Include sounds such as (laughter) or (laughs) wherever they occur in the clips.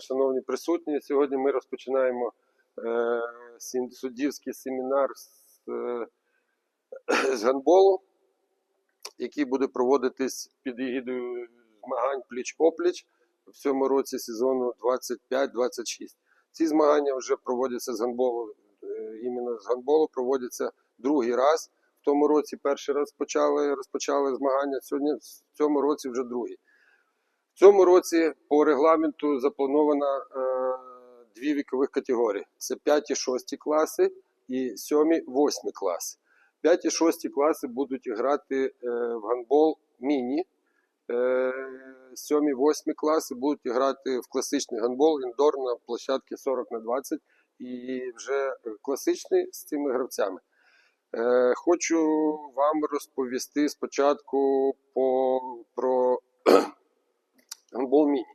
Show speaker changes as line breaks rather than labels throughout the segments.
шановні присутні. Сьогодні ми розпочинаємо е, суддівський семінар з, е, (clears throat) з гандболу, який буде проводитись під егідою змагань пліч-опліч в цьому році сезону 25-26. Ці змагання вже проводяться з гандболу, е, іменно з гандболу проводяться другий раз. В тому році перший раз почали, розпочали змагання, сьогодні в цьому році вже другий. Цьому році по регламенту заплановано е, дві вікових категорії: це 5 і 6 класи і 7 і 8 класи. 5 і 6 класи будуть грати е, в гандбол міні. Е, 7 8 класи будуть грати в класичний гандбол індор на площадці 40 на 20 і вже класичний з цими гравцями. Е, хочу вам розповісти спочатку по, про гандбол міні.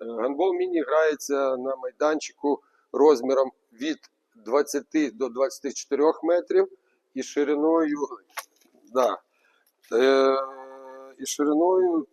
Е, Гандбол міні грається на майданчику розміром від 20 до 24 метрів і шириною, да, е, і шириною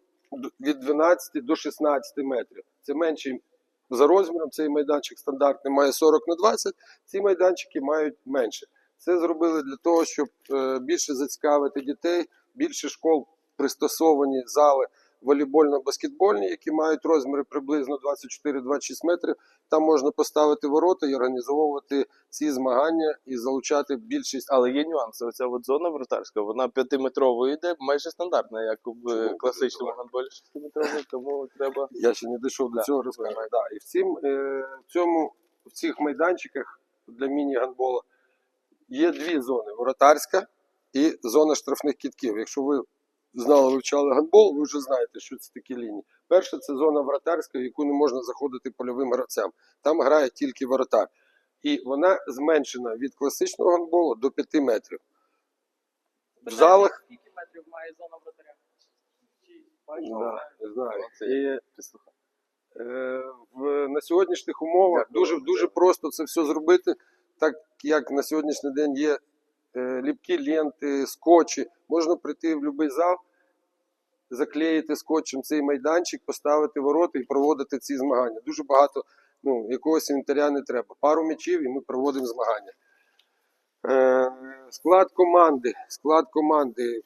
від 12 до 16 метрів. Це менший за розміром. Цей майданчик стандартний має 40 на 20, ці майданчики мають менше. Це зробили для того, щоб е, більше зацікавити дітей, більше школ пристосовані зали волейбольно-баскетбольні, які мають розміри приблизно 24-26 метрів. Там можна поставити ворота і організовувати ці змагання і залучати більшість.
Але є нюанси. Оця от зона вратарська, вона п'ятиметровою йде, майже стандартна, як в
Чому
класичному гандболі шестиметровою, тому треба.
Я ще не дійшов до
Да,
цього розказу. Да. І в, цім, е, в цьому в цих майданчиках для міні-гандбола є дві зони: воротарська і зона штрафних кітків. Якщо ви знали, вивчали гандбол, ви вже знаєте, що це такі лінії. Перша це зона вратарська, в яку не можна заходити польовим гравцям. Там грає тільки воротар. І вона зменшена від класичного гандболу до 5 метрів. В залах
Скільки метрів має зона вратаря?
да, не знаю. І, Е, в, на сьогоднішніх умовах
Дякую.
дуже, дуже просто це все зробити, так як на сьогоднішній день є е, ліпкі ленти, скотчі. Можна прийти в будь-який зал, заклеїти скотчем цей майданчик, поставити ворота і проводити ці змагання. Дуже багато ну, якогось інвентаря не треба. Пару м'ячів і ми проводимо змагання. Е, склад команди. Склад команди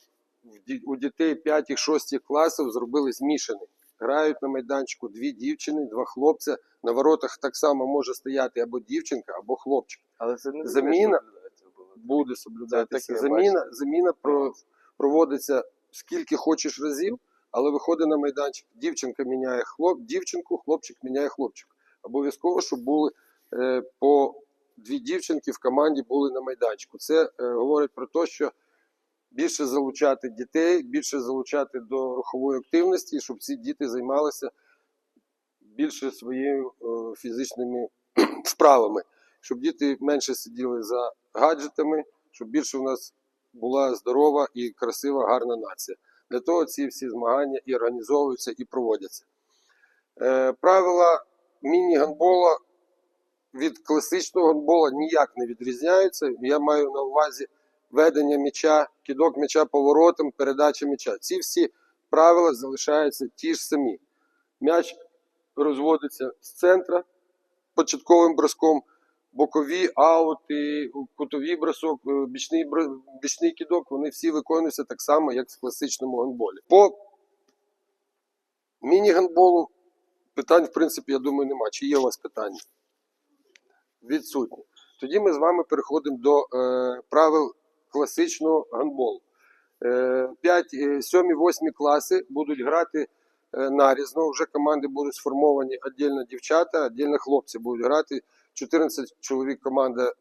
у дітей 5-6 класів зробили змішаний грають на майданчику дві дівчини, два хлопця. На воротах так само може стояти або дівчинка, або хлопчик.
Але це не
Заміна? Буде соблюдатися. Заміна, заміна про, проводиться скільки хочеш разів, але виходить на майданчик. Дівчинка міняє хлоп, дівчинку, хлопчик міняє хлопчик. Обов'язково, щоб були е, по дві дівчинки в команді були на майданчику. Це е, говорить про те, що більше залучати дітей, більше залучати до рухової активності, щоб ці діти займалися більше своїми е, фізичними (clears throat) вправами, щоб діти менше сиділи за гаджетами, щоб більше у нас була здорова і красива, гарна нація. Для того ці всі змагання і організовуються, і проводяться. Е, правила міні-гандбола від класичного гандбола ніяк не відрізняються. Я маю на увазі ведення м'яча, кидок м'яча поворотом, передача м'яча. Ці всі правила залишаються ті ж самі. М'яч розводиться з центра початковим броском, бокові аути, кутовий бросок, е, бічний, бічний кидок, вони всі виконуються так само, як в класичному гандболі. По міні-гандболу питань, в принципі, я думаю, нема. Чи є у вас питання? Відсутні. Тоді ми з вами переходимо до е, правил класичного гандболу. Е, 5, 7, 8 класи будуть грати е, нарізно. Вже команди будуть сформовані віддільно дівчата, віддільно хлопці будуть грати. 14 чоловік команда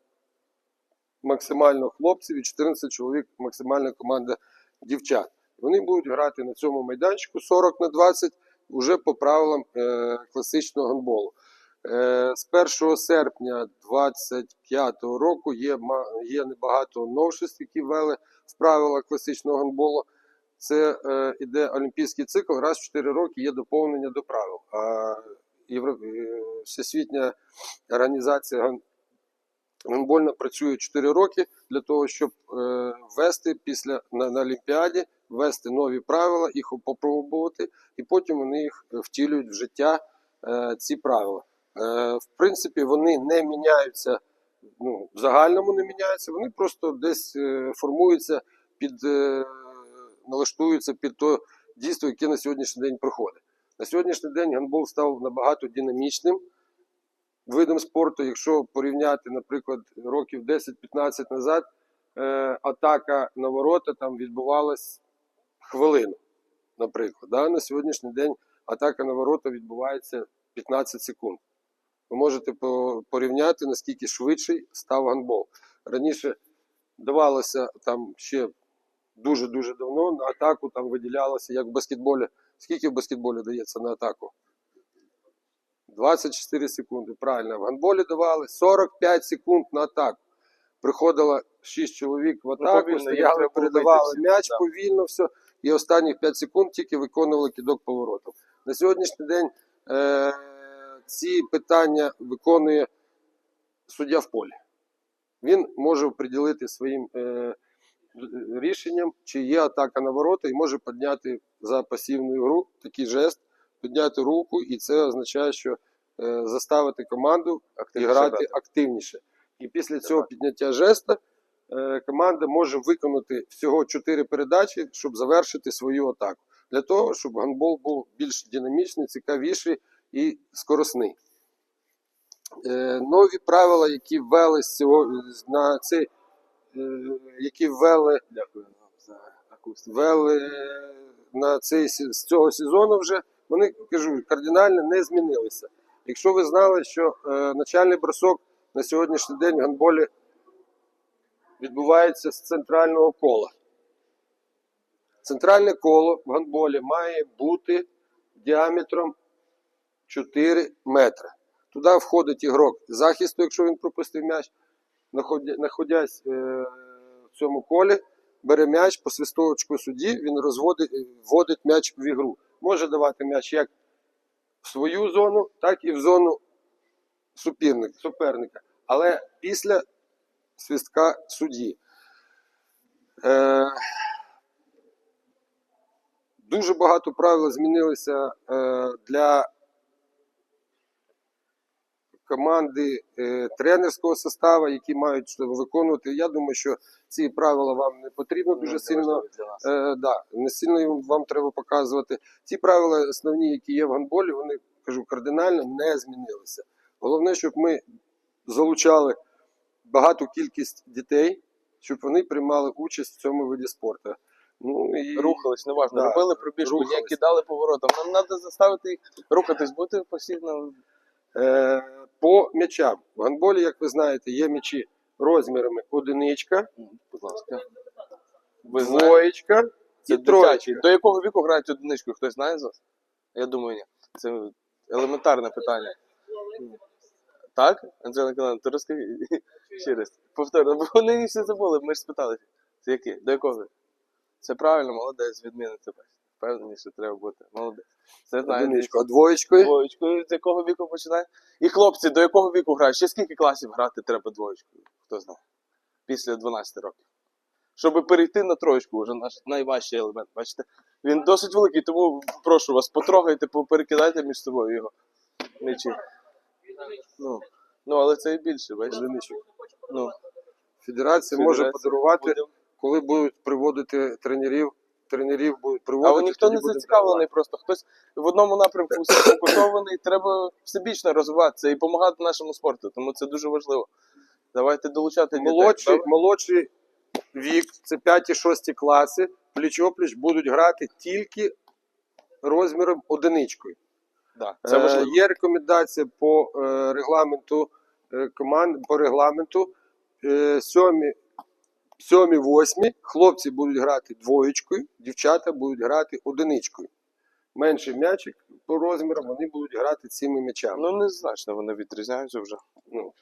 максимально хлопців і 14 чоловік максимальна команда дівчат. Вони будуть грати на цьому майданчику 40 на 20 вже по правилам е, класичного гандболу. Е, з 1 серпня 2025 року є, є небагато новшеств, які ввели в правила класичного гандболу. Це е, іде олімпійський цикл, раз в 4 роки є доповнення до правил. А Всесвітня організація ган- гандбольна працює 4 роки для того, щоб е, ввести після на, на Олімпіаді, ввести нові правила, їх попробувати, і потім вони їх втілюють в життя е, ці правила. Е, В принципі, вони не міняються, ну, в загальному не міняються, вони просто десь е, формуються під, е, налаштуються під то дійство, яке на сьогоднішній день проходить. На сьогоднішній день гандбол став набагато динамічним видом спорту. Якщо порівняти, наприклад, років 10-15 назад, е, атака на ворота там відбувалась хвилину, наприклад. Да? На сьогоднішній день атака на ворота відбувається 15 секунд. Ви можете порівняти, наскільки швидший став гандбол. Раніше давалося там ще дуже-дуже давно на атаку там виділялося, як в баскетболі. Скільки в баскетболі дається на атаку? 24 секунди. Правильно. В гандболі давали 45 секунд на атаку. Приходило 6 чоловік в атаку,
повільно, їм
стояли, передавали м'яч
да.
повільно, все. І останні 5 секунд тільки виконували кидок поворотом. На сьогоднішній день е- ці питання виконує суддя в полі. Він може приділити своїм е- рішенням, чи є атака на ворота, і може підняти за пасивну гру такий жест, підняти руку, і це означає, що е, заставити команду
Активніше
грати
грати.
активніше. І після цього підняття жеста е, команда може виконати всього 4 передачі, щоб завершити свою атаку. Для того, щоб гандбол був більш динамічний, цікавіший і скоросний. Е, Нові правила, які ввели з цього, на цей, е, які ввели
Дякую
ввели на цей з цього сезону вже, вони кажу, кардинально не змінилися. Якщо ви знали, що е, начальний бросок на сьогоднішній день в гандболі відбувається з центрального кола. Центральне коло в гандболі має бути діаметром 4 метри. Туди входить ігрок захисту, якщо він пропустив м'яч, Находя- знаходясь е, в цьому колі, бере м'яч по свистовочку судді, він розводить, вводить м'яч в ігру. Може давати м'яч як в свою зону, так і в зону суперника. суперника. Але після свистка судді. Е, дуже багато правил змінилися е, для команди е, тренерського составу, які мають виконувати. Я думаю, що ці правила вам не потрібно дуже сильно. Е, да, не сильно вам треба показувати. Ці правила основні, які є в гандболі, вони кажу, кардинально не змінилися. Головне, щоб ми залучали багату кількість дітей, щоб вони приймали участь в цьому виді спорту. Ну і
Рухались, неважно.
Да,
Робили пробіжку,
рухались.
не кидали поворотом. Нам треба заставити їх рухатись, бути постійно.
е, по м'ячам. В гандболі, як ви знаєте, є м'ячі розмірами одиничка,
Будь ласка. Ви знаєте,
двоєчка
це
і троєчка.
До якого віку грають одиничку? Хтось знає з вас? Я думаю, ні. Це елементарне питання. Так? Анжела Ніколаївна, то розкажи (laughs) ще раз. Повторно, бо вони всі забули, ми ж спитали. Це які? До якого? Це правильно, молодець, відміни тебе. Впевненіше треба бути. Молодець. Це знаєте.
Одиничку, а двоєчкою
Двоєчкою з якого віку починає? І хлопці, до якого віку грають? Ще скільки класів грати треба двоєчкою? Хто знає? Після 12 років. Щоб перейти на троєчку, вже наш найважчий елемент. Бачите? Він досить великий, тому прошу вас, потрогайте, перекидайте між собою його. М'ячі. Ну, ну, але це і більше, бачите? Ну,
Федерація може подарувати,
будемо.
коли будуть приводити тренерів. Тренерів будуть
А
приводити.
ніхто не зацікавлений просто. Хтось в одному напрямку сфокусований, (coughs) треба всебічно розвиватися і допомагати нашому спорту. Тому це дуже важливо. Давайте долучати дітей.
Молодший,
добре?
молодший вік, це 5-6 класи, пліч-опліч будуть грати тільки розміром одиничкою.
Да, це
Е. Є рекомендація по е, регламенту е, команд, по регламенту. Е, Сьомі, сьомі, восьмі хлопці будуть грати двоєчкою, дівчата будуть грати одиничкою. Менший м'ячик по розмірам, вони будуть грати цими м'ячами.
Ну, незначно вони відрізняються вже.
Ну,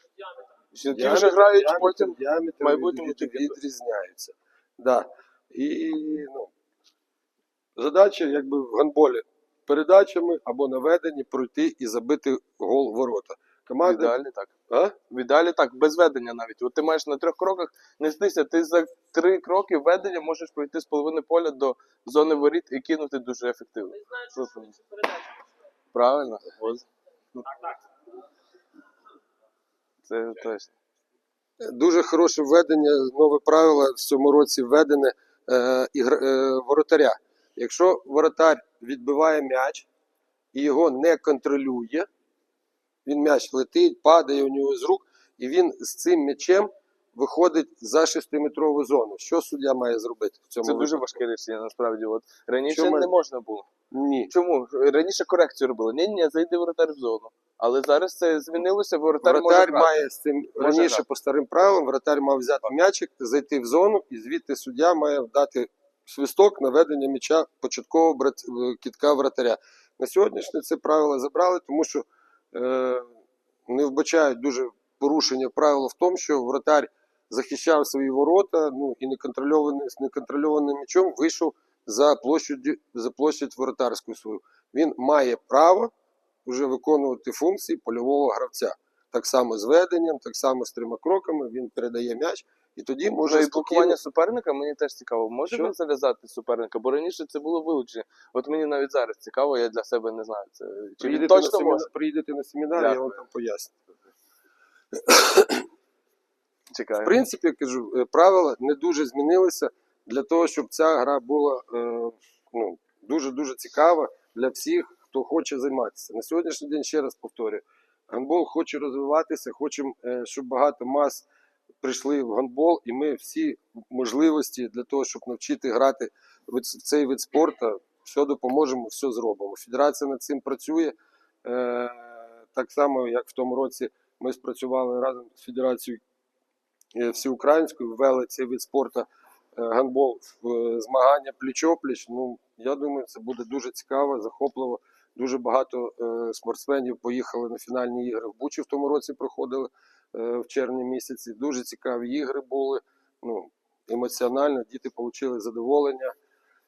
Жінки
Діаметр-
вже грають
діаметр-
потім.
діаметр
в майбутньому
від- відрізняються. Да. І ну, задача, якби в гандболі передачами або наведенні пройти і забити гол в ворота.
В
Команда,
так.
а?
В ідеалі так, без ведення навіть. От ти маєш на трьох кроках нестися, ти за три кроки ведення можеш пройти з половини поля до зони воріт і кинути дуже ефективно.
Ми знаємо, що передача.
Правильно?
Так, так.
Це точно.
Дуже хороше введення, нове правило в цьому році введене е, е, воротаря. Якщо воротар відбиває м'яч і його не контролює, він м'яч летить, падає у нього з рук, і він з цим м'ячем виходить за 6-метрову зону. Що суддя має зробити в цьому
Це дуже важке рішення, насправді. От раніше
Чому?
не можна було.
Ні.
Чому? Раніше корекцію робили. Ні, ні, зайди воротар в зону. Але зараз це змінилося, воротар, може
Воротар
грати.
має з цим
Може
раніше
грати.
по старим правилам, воротар мав взяти м'ячик, зайти в зону, і звідти суддя має дати свисток на ведення м'яча початкового брат- е, кітка вратаря. На сьогоднішнє це правило забрали, тому що е, не вбачають дуже порушення правила в тому, що вратар захищав свої ворота, ну і неконтрольованим, з неконтрольованим м'ячом вийшов за площадь, за площадь воротарську свою. Він має право вже виконувати функції польового гравця. Так само з веденням, так само з трьома кроками він передає м'яч, і тоді може
Може, і блокування суперника мені теж цікаво. Може
Що?
він зав'язати суперника? Бо раніше це було вилучення. От мені навіть зараз цікаво, я для себе не знаю. Це чи він точно може?
приїдете на семінар, я вам там поясню.
Чекаю.
В принципі, кажу, е, правила не дуже змінилися для того, щоб ця гра була е, ну, дуже-дуже цікава для всіх, хто хоче займатися. На сьогоднішній день, ще раз повторюю, гандбол хоче розвиватися, хочемо, е, щоб багато мас прийшли в гандбол, і ми всі можливості для того, щоб навчити грати в цей вид спорту, все допоможемо, все зробимо. Федерація над цим працює. Так само, як в тому році ми спрацювали разом з Федерацією всеукраїнською, ввели цей вид спорту е, гандбол в е, змагання пліч-опліч. Ну, я думаю, це буде дуже цікаво, захопливо. Дуже багато е, спортсменів поїхали на фінальні ігри в Бучі в тому році проходили е, в червні місяці. Дуже цікаві ігри були. Ну, емоціонально, діти отримали задоволення.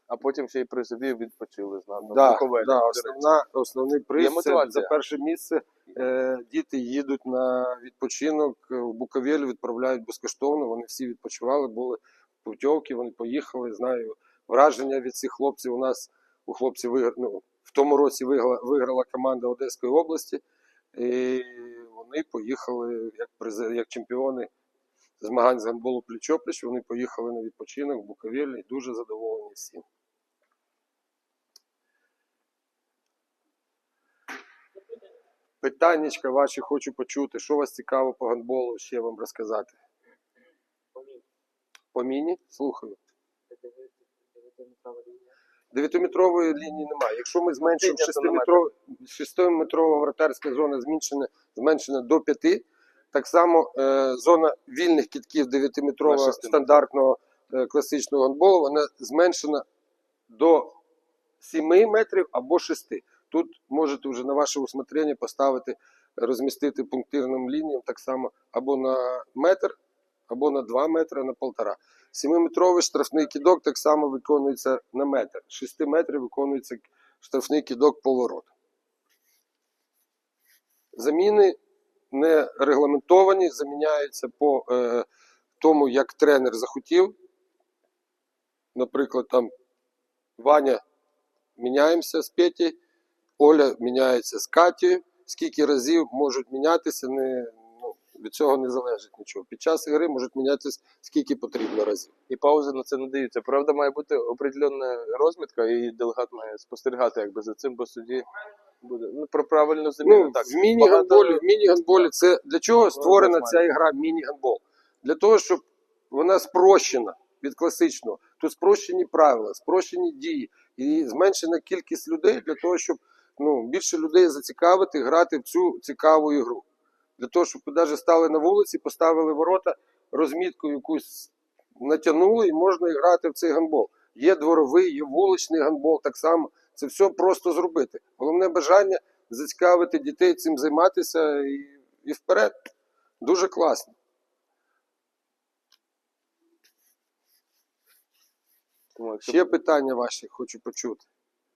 А потім ще й при собі відпочили з нами.
Да, да, основна, основний приз це за перше місце. Е, діти їдуть на відпочинок е, в Буковель, відправляють безкоштовно. Вони всі відпочивали, були путівки, вони поїхали. Знаю враження від цих хлопців. У нас у хлопців вигр... ну, в тому році виграла, виграла команда Одеської області, і вони поїхали як призи, як чемпіони змагань з гандболу пліч-опліч. Вони поїхали на відпочинок в Буковель і дуже задоволені всім. Питаннячка ваші хочу почути. Що вас цікаво по гандболу ще вам розказати? По міні? Слухаю. Дев'ятиметрової лінії немає. Якщо ми зменшимо шестиметрова, вратарська зона зменшена, зменшена до п'яти, так само е, зона вільних кітків
На
дев'ятиметрового стандартного е, класичного гандболу, вона зменшена до 7 метрів або 6. Тут можете вже на ваше усмотрення поставити, розмістити пунктирним лініям так само або на метр, або на 2 метри, на полтора. 7-метровий штрафний кідок так само виконується на метр. 6 метрів виконується штрафний кідок поворот. Заміни не регламентовані, заміняються по е, тому, як тренер захотів. Наприклад, там Ваня міняємося з Петі, Оля міняється з Катєю. Скільки разів можуть мінятися, не, ну, від цього не залежить нічого. Під час ігри можуть мінятися скільки потрібно разів.
І паузи на це не даються. Правда, має бути определенна розмітка, і делегат має спостерігати якби за цим, бо суді буде. Ну, про правильну заміну.
Ну,
так.
в міні-гандболі, в міні-гандболі це для чого створена ця ігра міні-гандбол? Для того, щоб вона спрощена від класичного. Тут спрощені правила, спрощені дії і зменшена кількість людей для того, щоб ну, більше людей зацікавити грати в цю цікаву ігру. Для того, щоб навіть стали на вулиці, поставили ворота, розмітку якусь натягнули і можна і грати в цей гандбол. Є дворовий, є вуличний гандбол, так само. Це все просто зробити. Головне бажання зацікавити дітей цим займатися і, і вперед. Дуже класно. Ще питання ваші хочу почути.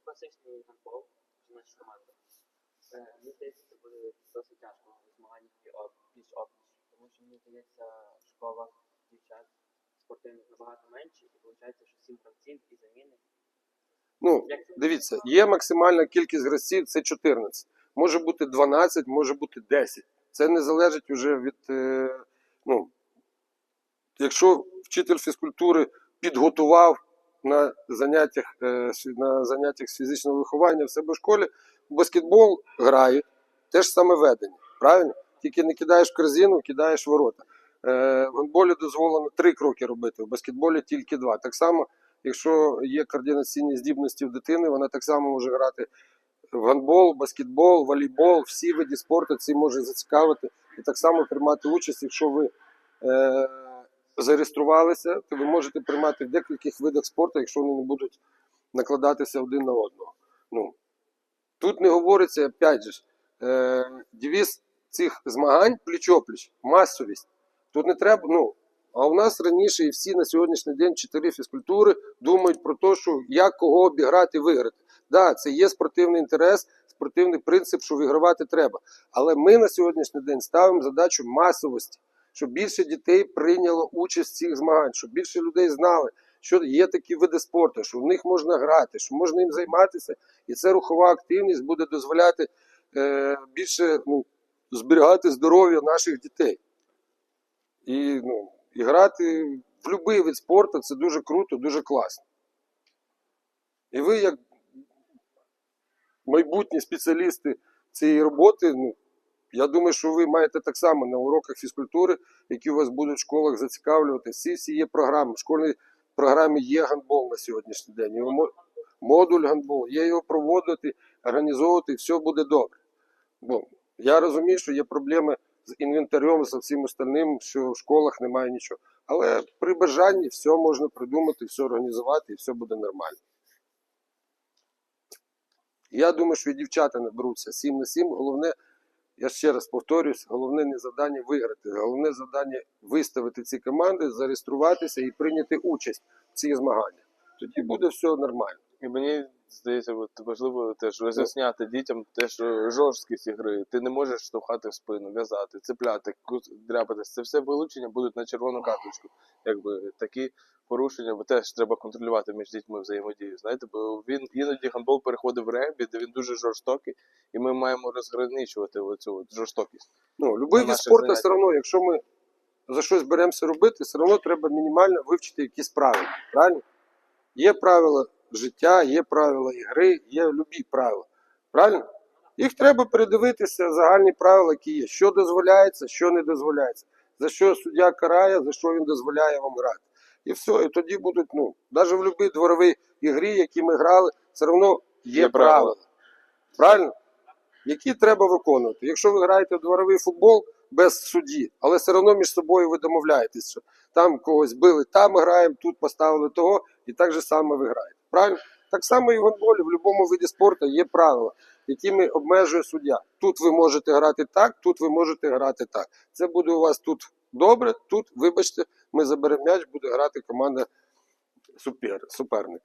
Класичний гандбол, наші команди. Е, Мені здається, це буде досить тяжко у змаганнях пліч опліч, тому що мені здається, в школах дівчат спортивних набагато менше, і виходить, що сім гравців і заміни.
Ну, дивіться, є максимальна кількість гравців це 14. Може бути 12, може бути 10. Це не залежить вже від. е, Ну, якщо вчитель фізкультури підготував на заняттях, е, на заняттях з фізичного виховання в себе в школі, в баскетбол грають, те ж саме ведення. Правильно? Тільки не кидаєш в корзину, кидаєш ворота. Е, В гандболі дозволено три кроки робити, в баскетболі тільки два. Так само, якщо є координаційні здібності в дитини, вона так само може грати в гандбол, баскетбол, волейбол, всі види спорту цим може зацікавити і так само приймати участь, якщо ви е, зареєструвалися, то ви можете приймати в декількох видах спорту, якщо вони не будуть накладатися один на одного. Ну, тут не говориться, опять же, е, девіз цих змагань пліч-опліч, масовість. Тут не треба, ну, а у нас раніше і всі на сьогоднішній день вчителі фізкультури думають про те, що як кого обіграти і виграти. Да, це є спортивний інтерес, спортивний принцип, що вигравати треба. Але ми на сьогоднішній день ставимо задачу масовості, щоб більше дітей прийняло участь в цих змаганнях, щоб більше людей знали, що є такі види спорту, що в них можна грати, що можна їм займатися, і ця рухова активність буде дозволяти е, більше ну, зберігати здоров'я наших дітей. І, ну, і грати в будь-який вид спорту це дуже круто, дуже класно. І ви, як майбутні спеціалісти цієї роботи, ну, я думаю, що ви маєте так само на уроках фізкультури, які у вас будуть в школах зацікавлювати. Всі всі є програми. В школьній програмі є гандбол на сьогоднішній день. Його модуль гандбол, є його проводити, організовувати, все буде добре. Бо я розумію, що є проблеми з інвентарем, з всім остальним, що в школах немає нічого. Але при бажанні все можна придумати, все організувати і все буде нормально. Я думаю, що і дівчата не беруться 7 на 7. Головне, я ще раз повторюсь, головне не завдання виграти, головне завдання виставити ці команди, зареєструватися і прийняти участь в цих змаганнях. Тоді буде все нормально.
І мені здається, от важливо теж роз'ясняти дітям те, що жорсткість ігри. Ти не можеш штовхати в спину, в'язати, цепляти, дряпатись. Це все вилучення будуть на червону карточку. Якби такі порушення, бо теж треба контролювати між дітьми взаємодію. Знаєте, бо він іноді гандбол переходить в регбі, де він дуже жорстокий, і ми маємо розграничувати оцю жорстокість.
Ну, любий від спорту все одно, якщо ми за щось беремося робити, все одно треба мінімально вивчити якісь правила. Правильно? Є правила життя, є правила ігри, є любі правила. Правильно? Їх треба передивитися, загальні правила, які є. Що дозволяється, що не дозволяється. За що суддя карає, за що він дозволяє вам грати. І все, і тоді будуть, ну, навіть в будь-якій дворовій ігрі, які ми грали, все одно є,
Є правила.
правила. Правильно? які треба виконувати. Якщо ви граєте в дворовий футбол без судді, але все одно між собою ви домовляєтесь, що там когось били, там граємо, тут поставили того, і так же само ви граєте. Правильно? Так само і в гандболі, в будь-якому виді спорту є правила, якими обмежує суддя. Тут ви можете грати так, тут ви можете грати так. Це буде у вас тут добре, тут, вибачте, ми заберемо м'яч, буде грати команда супер, суперника.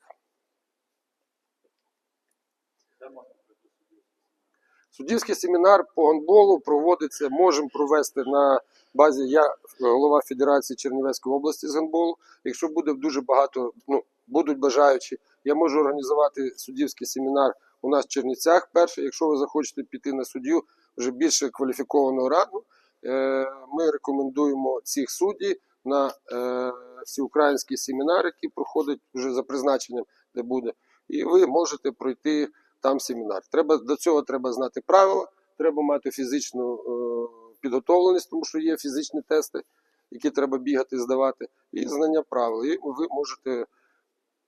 Суддівський семінар по гандболу проводиться, можемо провести на базі. Я голова Федерації Чернівецької області з гандболу. Якщо буде дуже багато, ну будуть бажаючі, я можу організувати суддівський семінар у нас в Чернівцях. Перший, якщо ви захочете піти на суддю вже більше кваліфікованого рангу, е, ми рекомендуємо цих судді на е, всеукраїнський семінар, який проходить вже за призначенням, де буде, і ви можете пройти там семінар. Треба до цього треба знати правила, треба мати фізичну е, підготовленість, тому що є фізичні тести, які треба бігати, здавати, і знання правил. І ви можете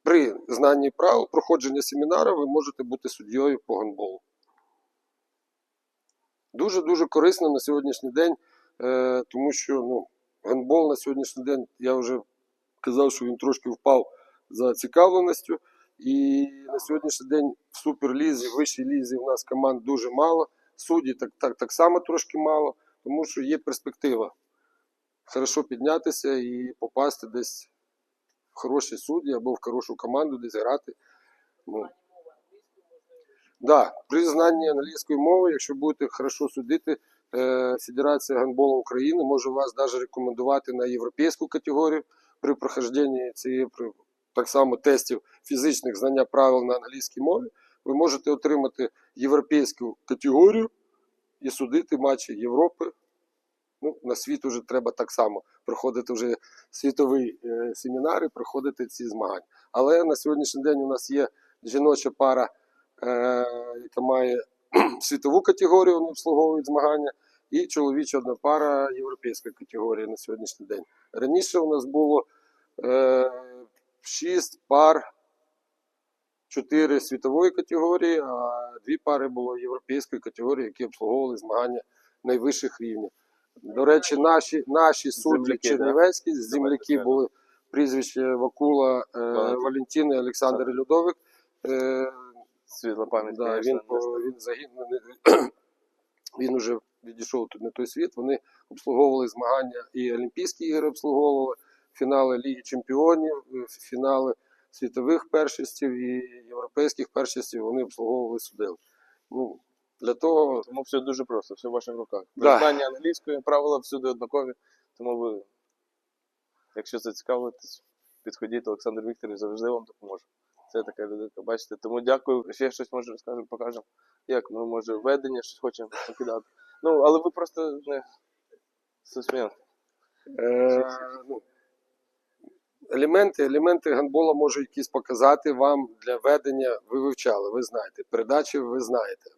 при знанні правил проходження семінару ви можете бути суддєю по гандболу. Дуже дуже корисно на сьогоднішній день, е, тому що ну, гандбол на сьогоднішній день я вже казав, що він трошки впав за цікавленістю. І на сьогоднішній день в суперлізі, в вищій лізі у нас команд дуже мало. Судді так, так, так само трошки мало, тому що є перспектива хорошо піднятися і попасти десь хороші судді або в хорошу команду, десь грати. Ну, да, при знанні англійської мови, якщо будете хорошо судити, е, Федерація гандболу України може вас навіть рекомендувати на європейську категорію при прохожденні цієї при- так само тестів фізичних знання правил на англійській мові. Ви можете отримати європейську категорію і судити матчі Європи Ну, на світ уже треба так само проходити вже світові е, семінари, проходити ці змагання. Але на сьогоднішній день у нас є жіноча пара, е, яка має (clears throat) світову категорію, вони обслуговують змагання, і чоловіча одна пара європейської категорії на сьогоднішній день. Раніше у нас було е, шість пар, чотири світової категорії, а дві пари було європейської категорії, які обслуговували змагання найвищих рівнів. До речі, наші, наші судді
Земляки, да?
чернівецькі, земляки були прізвище Вакула е, Валентини Олександр Людовик. Е,
Світла пам'ять,
Да, він, по, він загинув. Він уже відійшов тут на той світ. Вони обслуговували змагання і Олімпійські ігри обслуговували, фінали Ліги Чемпіонів, е, фінали світових першостів і європейських першостів вони обслуговували судили. Ну, для того
Тому все дуже просто, все в ваших руках.
Да.
Знання англійської, правила всюди однакові. Тому ви, якщо зацікавитесь, підходіть, Олександр Вікторович завжди вам допоможе. Це така людина, бачите. Тому дякую. Ще щось може розкажемо, покажемо. Як ми може ведення, щось хочемо покидати. Ну, але ви просто не сусмін.
Е, ну, елементи, елементи гандбола можу якісь показати вам для ведення. Ви вивчали, ви знаєте. Передачі ви знаєте.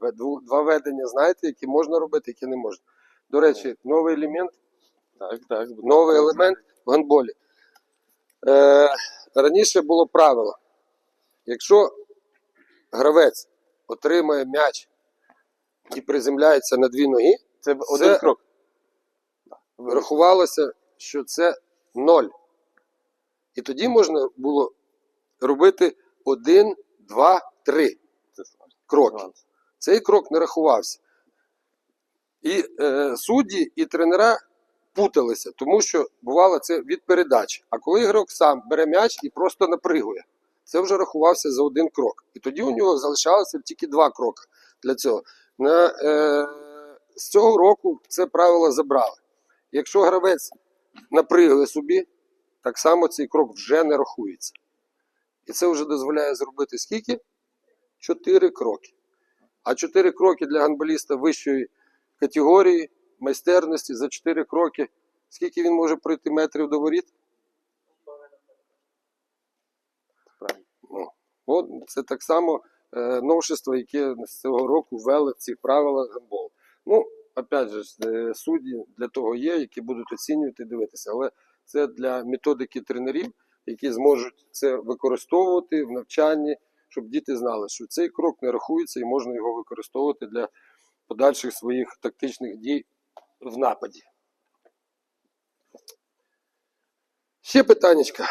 Два ведення знаєте, які можна робити, які не можна. До речі, новий елемент,
Так, так.
новий елемент в гандболі. Е, раніше було правило: якщо гравець отримає м'яч і приземляється на дві ноги,
Це один крок. Да. Ви-
рахувалося, що це ноль. І тоді можна було робити один, два, три кроки. Цей крок не рахувався. І е, судді, і тренера путалися, тому що бувало це від передачі. А коли ігрок сам бере м'яч і просто напригує, це вже рахувався за один крок. І тоді у нього залишалося тільки два кроки для цього. На, е, з цього року це правило забрали. Якщо гравець напригує собі, так само цей крок вже не рахується. І це вже дозволяє зробити скільки? Чотири кроки. А чотири кроки для гандболіста вищої категорії, майстерності за чотири кроки. Скільки він може пройти метрів до воріт? Ну, от це так само е, новшество, яке з цього року ввели ці правила гандболу. Ну, опять же, е, судді для того є, які будуть оцінювати і дивитися. Але це для методики тренерів, які зможуть це використовувати в навчанні, щоб діти знали, що цей крок не рахується і можна його використовувати для подальших своїх тактичних дій в нападі. Ще питаннячка.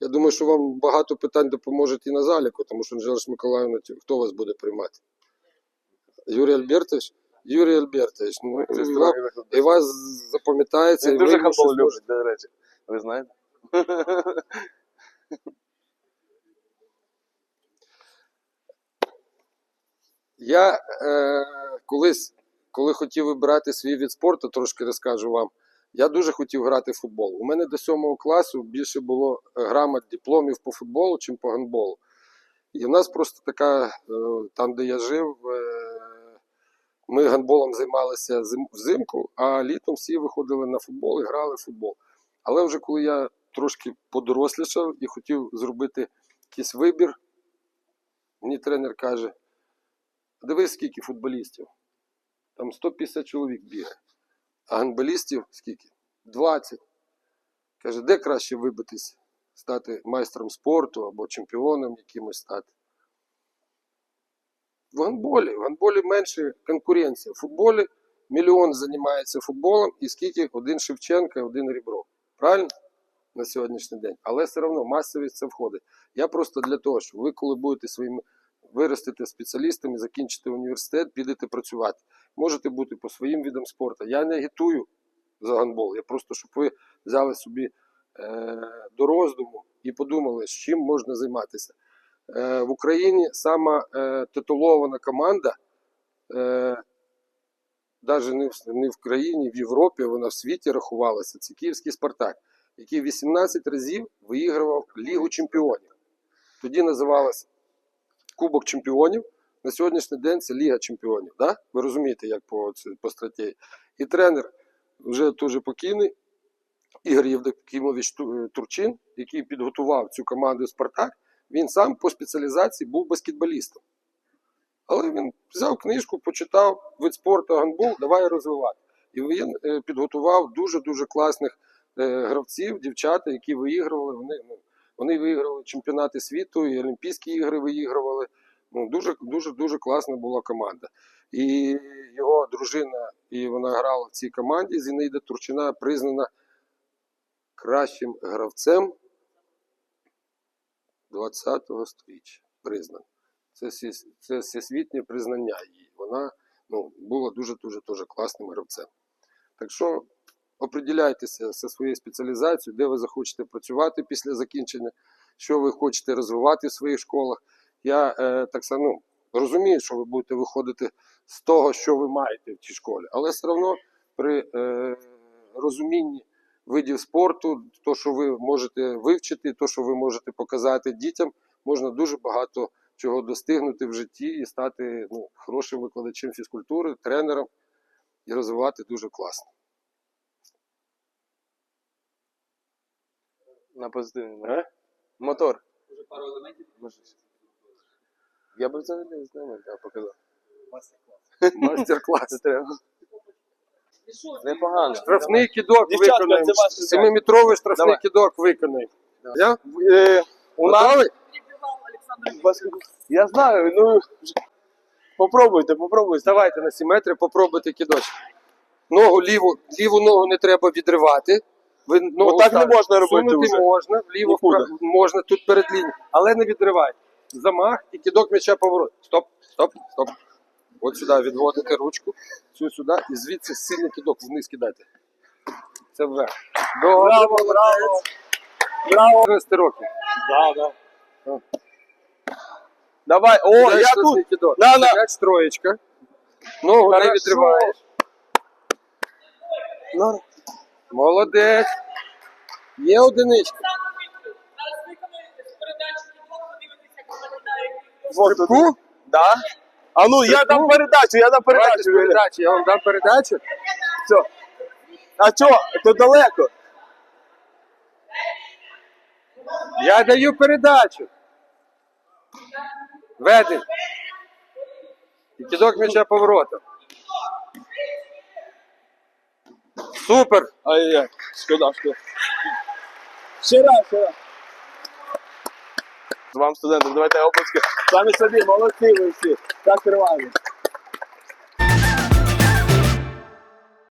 Я думаю, що вам багато питань допоможуть і на заліку, тому що Анжела Миколаївна, хто вас буде приймати? Юрій Альбертович? Юрій Альбертович, ну,
Це
і,
строгий
і вас запам'ятається,
Він
і
дуже
можете.
любить, до речі. Ви знаєте? (laughs)
Я е, колись, коли хотів вибирати свій від спорту, трошки розкажу вам. Я дуже хотів грати в футбол. У мене до сьомого класу більше було е, грамот дипломів по футболу, чим по гандболу. І в нас просто така, е, там, де я жив, е, ми гандболом займалися взимку, а літом всі виходили на футбол і грали в футбол. Але вже коли я трошки подорослішав і хотів зробити якийсь вибір, мені тренер каже: Дивись, скільки футболістів. Там 150 чоловік бігає. А гандболістів скільки? 20. Каже, де краще вибитись, стати майстром спорту або чемпіоном якимось стати? В гандболі. В гандболі менше конкуренція. В футболі мільйон займається футболом, і скільки один Шевченка, один Рібров. Правильно? На сьогоднішній день. Але все одно масовість це входить. Я просто для того, щоб ви, коли будете своїми виростете спеціалістами, закінчите університет, підете працювати. Можете бути по своїм видам спорту. Я не агітую за гандбол. Я просто, щоб ви взяли собі е, до роздуму і подумали, з чим можна займатися. Е, в Україні сама е, титулована команда, е, навіть не в, країні, в Європі, вона в світі рахувалася. Це Київський Спартак, який 18 разів виігрував Лігу чемпіонів. Тоді називалася Кубок чемпіонів. на сьогоднішній день це Ліга Чемпіонів. Да? Ви розумієте, як по, по стратегії. І тренер вже дуже покійний, Ігор Євдокімович Турчин, який підготував цю команду Спартак, він сам по спеціалізації був баскетболістом. Але він взяв книжку, почитав вид спорту гандбол, давай розвивати. І він е, підготував дуже-дуже класних е, гравців, дівчата, які виігрували. Вони, ну, вони виіграли чемпіонати світу, і Олімпійські ігри виігрували. Ну, дуже, дуже, дуже класна була команда. І його дружина, і вона грала в цій команді. Зінаїда Турчина признана кращим гравцем 20-го сторіччя. Признана. Це, це всесвітнє признання її. Вона ну, була дуже-дуже дуже класним гравцем. Так що оприділяйтеся зі своєю спеціалізацією, де ви захочете працювати після закінчення, що ви хочете розвивати в своїх школах. Я е, так само ну, розумію, що ви будете виходити з того, що ви маєте в тій школі, але все одно при е, розумінні видів спорту, то, що ви можете вивчити, то, що ви можете показати дітям, можна дуже багато чого достигнути в житті і стати ну, хорошим викладачем фізкультури, тренером і розвивати дуже класно.
На позитивний.
Е?
Мотор.
Уже пару елементів.
Може, Я би взагалі не знаю, я показав.
Майстер-клас.
Це треба. Непогано.
Штрафний кидок
Дівчатка,
виконаємо.
це.
Семиметровий штрафний
Давай.
кидок виконаємо. Я?
Е, у нас Я знаю, ну попробуйте, попробуйте.
Давайте на 7 метрів попробуйте кидочок. Ногу ліву, ліву ногу не треба відривати. Ви ногу
Отак не можна робити
сунути
вже.
можна, вліво
Нікуди.
вправо, можна тут перед лінією, але не відривайте. Замах і кидок м'яча поворот. Стоп, стоп, стоп. От сюди відводите ручку, цю сюди, і звідси сильний кидок вниз кидайте. Це вверх. Добре,
Браво, браво. Браво.
14 років.
Да, да. Давай, о, я тут.
Кидок.
На, на.
М'яч троєчка. Ногу не відриваєш.
На.
Молодець. Є одиничка.
Зараз виконуєте передачу подивитися, як виглядає.
Да? А ну, я дам передачу, я дам передачу.
передачу. Я вам дам передачу.
Все. А чо? То далеко.
Я даю передачу. Ведень. І кидок м'яча поворотом. Супер.
Ай-яй, шкода, шкода. Ще раз, ще раз. Вам, студентам, давайте оплески. Самі собі, молодці ви всі. Так триваємо.